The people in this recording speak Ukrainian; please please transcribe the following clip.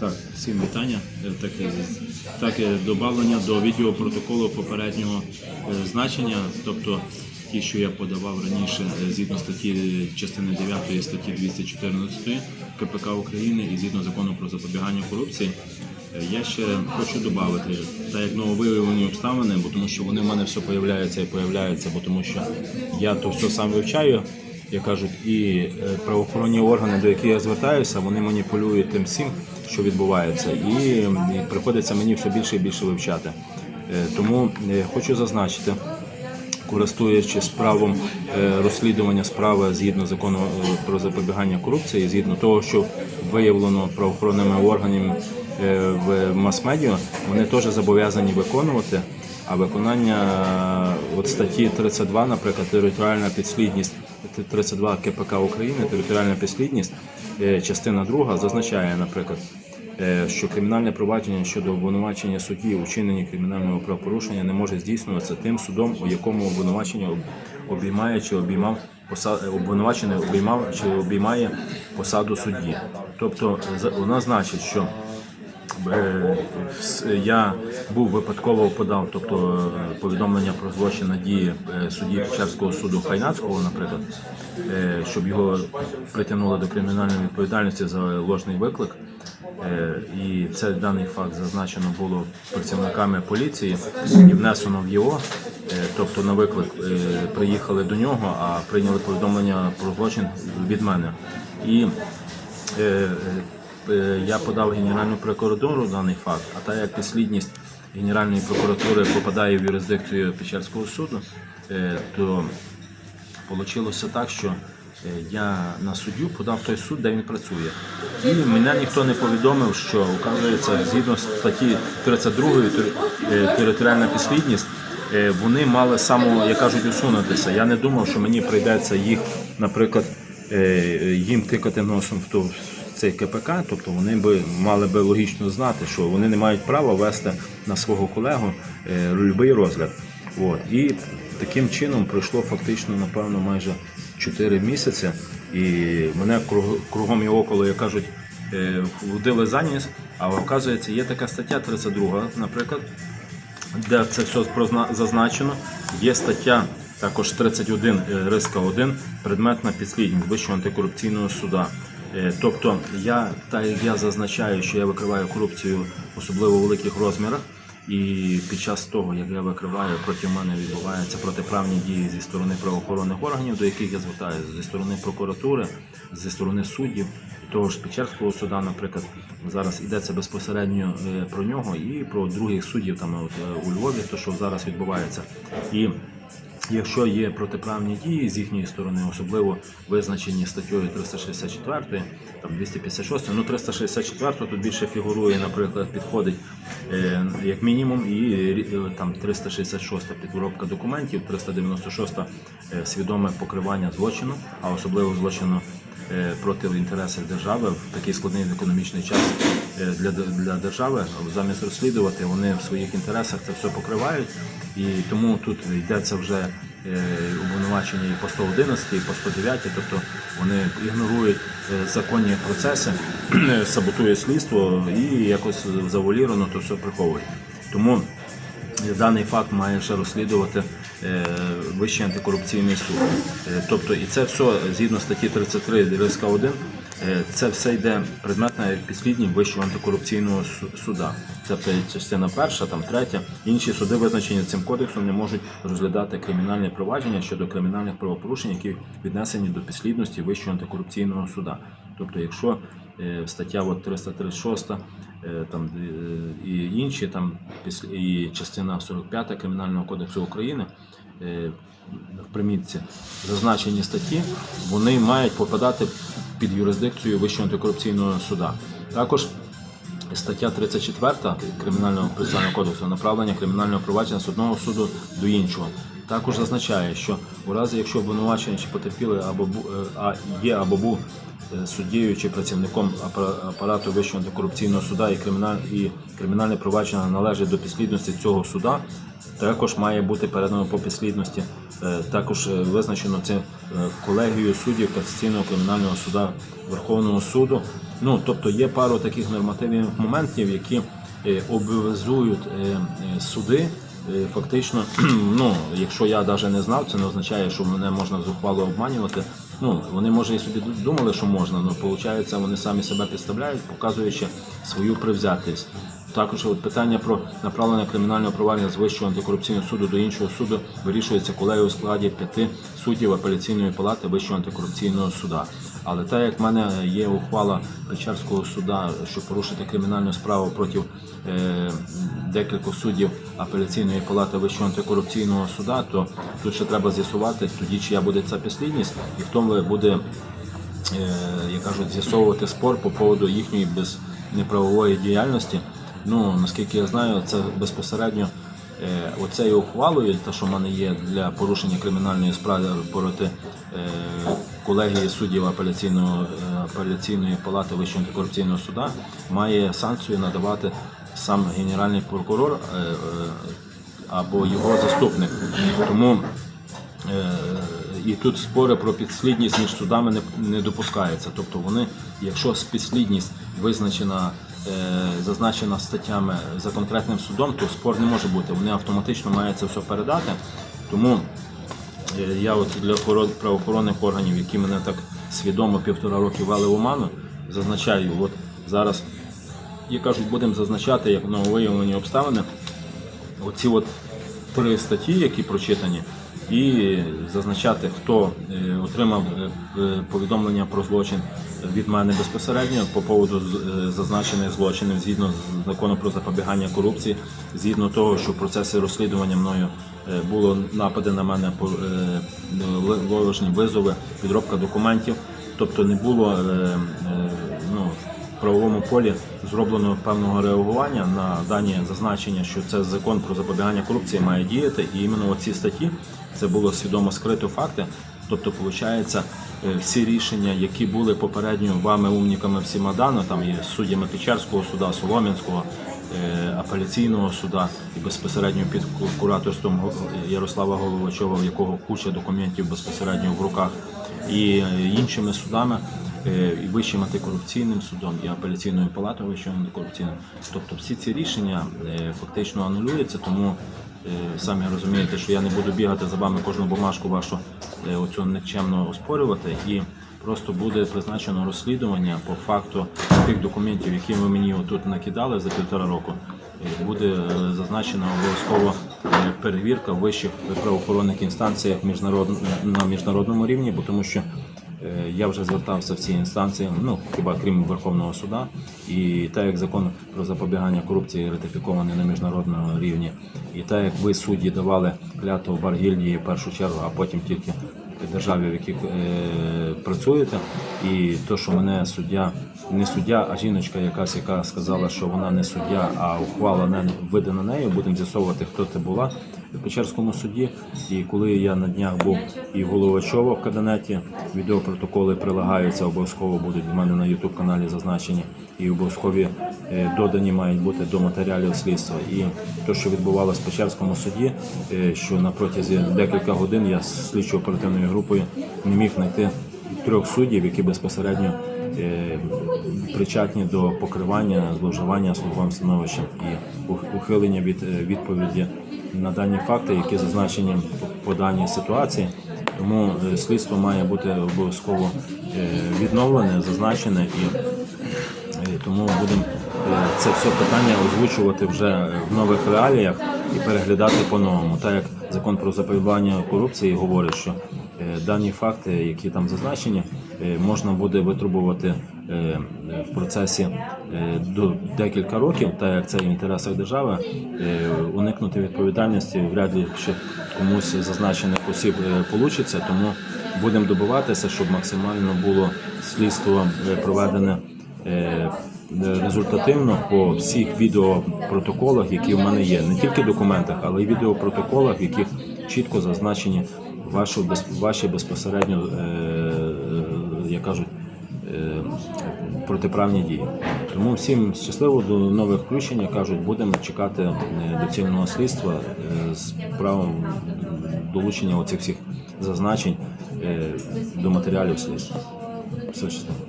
Так, всім вітання. Е, Так, е, так е, добавлення до відеопротоколу попереднього е, значення, тобто ті, що я подавав раніше е, згідно статті частини 9 статті 214 КПК України і згідно закону про запобігання корупції. Я ще хочу додати, так як нововиявлені обставини, бо тому що вони в мене все появляються і появляються, бо тому що я то все сам вивчаю, як кажуть, і правоохоронні органи, до яких я звертаюся, вони маніпулюють тим всім, що відбувається, і, приходиться мені все більше і більше вивчати. Е, Тому е, хочу зазначити, користуючись правом е, розслідування справи згідно закону про запобігання корупції, згідно того, що виявлено правоохоронними органами в мас-медіа, вони теж зобов'язані виконувати. А виконання от статті 32, наприклад, територіальна підслідність 32 КПК України, територіальна підслідність, частина 2 зазначає, наприклад, що кримінальне провадження щодо обвинувачення судді у вчиненні кримінального правопорушення не може здійснюватися тим судом, у якому обвинувачення обіймає чи обіймав посаду обвинувачений обіймав чи обіймає посаду судді. Тобто вона значить, що Е, Я був випадково подав, тобто е, повідомлення про злочин на дії е, судді Печерського суду Хайнацького, наприклад, е, щоб його притягнули до кримінальної відповідальності за ложний виклик. Е, І це даний факт зазначено було працівниками поліції і внесено в. Е, Тобто на виклик е, приїхали до нього, а прийняли повідомлення про злочин від мене. І Е, е, е, я подав Генеральну прокуратуру даний факт, а так як підслідність Генеральної прокуратури попадає в юрисдикцію Печерського суду, е, то вийшло так, що е, я на суддю подав той суд, де він працює. І мене ніхто не повідомив, що оказується, згідно статті 32 е, територіальна підслідність, е, вони мали само, як кажуть, усунутися. Я не думав, що мені прийдеться їх, наприклад, е, їм тикати носом в ту цей КПК, тобто вони би мали би логічно знати, що вони не мають права вести на свого колегу е, будь-який розгляд. От. І таким чином пройшло фактично, напевно, майже 4 місяці, і мене кругом і около, як кажуть, е, водили за ніс, а оказується, є така стаття 32, наприклад, де це все зазначено. Є стаття також 31 е, риска 1 предметна підслідність Вищого антикорупційного суда. Е, Тобто я так як я зазначаю, що я викриваю корупцію особливо у великих розмірах. І під час того, як я викриваю, проти мене відбуваються протиправні дії зі сторони правоохоронних органів, до яких я звертаюся, зі сторони прокуратури, зі сторони суддів, того ж Печерського суда, наприклад, зараз йдеться безпосередньо е, про нього і про других суддів там е, у Львові, то що зараз відбувається. І Якщо є протиправні дії з їхньої сторони, особливо визначені статтею 364, там 256, ну 364 тут більше фігурує, наприклад, підходить е, як мінімум, і е, там 366 підробка документів, 396 е, свідоме покривання злочину, а особливо злочину проти інтересів держави в такий складний економічний час е, для, для держави. Замість розслідувати, вони в своїх інтересах це все покривають. І тому тут йдеться вже е, обвинувачення і по 111, і по 109, тобто вони ігнорують е, законні процеси, саботують слідство і якось завуаліровано то все приховують. Тому Даний факт має ще розслідувати е, Вищий антикорупційний суд. Е, тобто, і це все згідно статті 33 риска 1, е, це все йде предметна підслідність Вищого антикорупційного суда. Тобто частина перша, там третя. Інші суди, визначені цим кодексом, не можуть розглядати кримінальне провадження щодо кримінальних правопорушень, які віднесені до підслідності Вищого антикорупційного суда. Тобто, якщо е, стаття от 336 е, там е, і інші там і частина 45 Кримінального кодексу України е, в примітці зазначені статті, вони мають попадати під юрисдикцію Вищого антикорупційного суда. Також Стаття 34 Кримінального процесуального кодексу направлення кримінального провадження з одного суду до іншого. Також зазначає, що у разі, якщо обвинувачений чи потерпілий або е, а є або був е, суддєю чи працівником апарату Вищого антикорупційного суда і криміналь і кримінальне провадження належить до підслідності цього суда, також має бути передано по підслідності. Е, Також е, визначено це е, колегією суддів Касаційного кримінального суда Верховного суду Ну тобто є пару таких нормативних моментів, які е, обов'язують е, е, суди. е, Фактично, ну якщо я навіть не знав, це не означає, що мене можна зухвало обманювати. Ну вони може і собі думали, що можна, але виходить, вони самі себе підставляють, показуючи свою привзятість. Також от питання про направлення кримінального провадження з вищого антикорупційного суду до іншого суду вирішується колегією у складі п'яти суддів апеляційної палати Вищого антикорупційного суда. Але так як в мене є ухвала Печерського суда, щоб порушити кримінальну справу проти е, декількох суддів апеляційної палати Вищого антикорупційного суда, то тут ще треба з'ясувати тоді, чия буде ця підслідність і хто буде е, як кажуть, з'ясовувати спор по поводу їхньої без неправової діяльності. Ну наскільки я знаю, це безпосередньо е, оцею ухвалою, те, що в мене є для порушення кримінальної справи проти е, колегії суддів апеляційного е, апеляційної палати Вищого антикорупційного суда, має санкцію надавати сам генеральний прокурор е, е, або його заступник. Тому Е, і тут спори про підслідність між судами не, не допускається. Тобто вони, якщо підслідність визначена, зазначена статтями за конкретним судом, то спор не може бути. Вони автоматично мають це все передати. Тому е, я от для охорон- правоохоронних органів, які мене так свідомо півтора роки вели в оману, зазначаю, от зараз, як кажуть, будемо зазначати як нововиявлені обставини оці от три статті, які прочитані, і зазначати, хто е, отримав е, е, повідомлення про злочин від мене безпосередньо по поводу е, зазначених злочинів згідно з закону про запобігання корупції, згідно того, що в процесі розслідування мною е, було напади на мене е, ложні визови, підробка документів, тобто не було е, е, в правовому полі зроблено певного реагування на дані зазначення, що це закон про запобігання корупції має діяти, і іменно оці статті це було свідомо скрито факти. Тобто, виходить, всі рішення, які були попередньо вами умниками всіма дано, там є суддями Печерського суда, Солом'янського, е, апеляційного суда і безпосередньо під кураторством Ярослава Головачова, в якого куча документів безпосередньо в руках, і е, іншими судами е, і Вищим антикорупційним судом, і апеляційною палатою Вищого антикорупційного. Тобто всі ці рішення е, фактично анулюються, тому е, самі розумієте, що я не буду бігати за вами кожну бумажку вашу е, оцю нікчемно оспорювати і. Просто буде призначено розслідування по факту тих документів, які ви мені тут накидали за півтора року. Е, Буде е, зазначена обов'язково е, перевірка в вищих правоохоронних інстанціях на міжнародному рівні, бо тому що Е, Я вже звертався в ці інстанції, ну хіба крім Верховного суда, і так як закон про запобігання корупції ратифікований на міжнародному рівні, і так як ви судді давали клятву Баргільдії в першу чергу, а потім тільки державі, в яких е, працюєте, і то, що мене суддя, не суддя, а жіночка якась, яка сказала, що вона не суддя, а ухвала не видана нею, будемо з'ясовувати, хто це була в Печерському суді. І коли я на днях був і Головачова в кабінеті, відеопротоколи прилагаються, обов'язково будуть в мене на YouTube каналі зазначені, і обов'язкові е, додані мають бути до матеріалів слідства. І те, що відбувалося в Печерському суді, е, що на протязі декілька годин я з слідчо-оперативною групою не міг знайти трьох суддів, які безпосередньо е, причетні до покривання зловживання службовим становищем і ухилення від е, відповіді на дані факти, які зазначені по- даній ситуації. Тому е, слідство має бути обов'язково відновлене, зазначене і Тому будемо це все питання озвучувати вже в нових реаліях і переглядати по-новому. Так як закон про запобігання корупції говорить, що дані факти, які там зазначені, е, можна буде витрубувати е, в процесі е, до декілька років, так як це в інтересах держави, е, уникнути відповідальності вряд ли ще комусь зазначених осіб вийде. Тому будемо добиватися, щоб максимально було слідство е, проведене е, результативно по всіх відеопротоколах, які в мене є, не тільки документах, але й відеопротоколах, в яких чітко зазначені ваші, без- ваші безпосередньо, е, е, як кажуть, е, протиправні дії. Тому всім щасливо до нових включень. Кажуть, будемо чекати доцільного слідства з правом долучення оцих всіх зазначень до матеріалів слідства. Все щасливо.